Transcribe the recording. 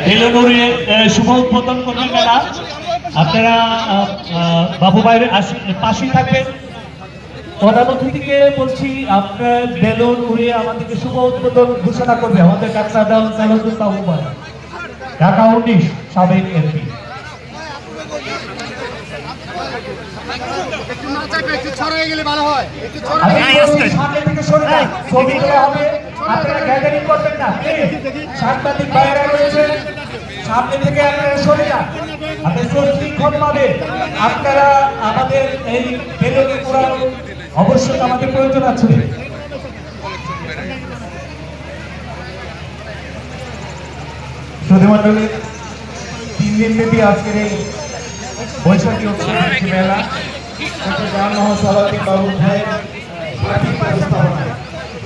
বেলুনুরে শুভ উদ্বোধন করবেন মেলা আপনারা আহ, আহ, বাবু ভাইয়ের আশি- পাশেই থাকবেন। প্রধান অতিথিকে বলছি আপনার বেলুন উড়িয়ে আমাদেরকে শুভ উদ্বোধন ঘোষণা করবে। আমাদের ডাক্তার দাম সালাদুল বাবু ভাই ঢাকা উনিশ সাবেক এমপি। ছড়াই গেলে ভালো হয়। একটু সামনে থেকে সরে যান ছবি হবে আপনারা গ্যাদারিং করবেন না সাংবাদিক ভাইয়েরা রয়েছে। সামনে থেকে আপনারা সরে যান। আপনি ভাবে আপনারা আমাদের এই বেলুনে পুরানো অবশ্যই আমাদের প্রয়োজন আছে। সুধীমণ্ডলী, তিন দিন ব্যাপী আজকের এই বৈশাখী উৎসব মেলা। জাহান মোহাম্মদ বাবু ব্যবস্থাপনায়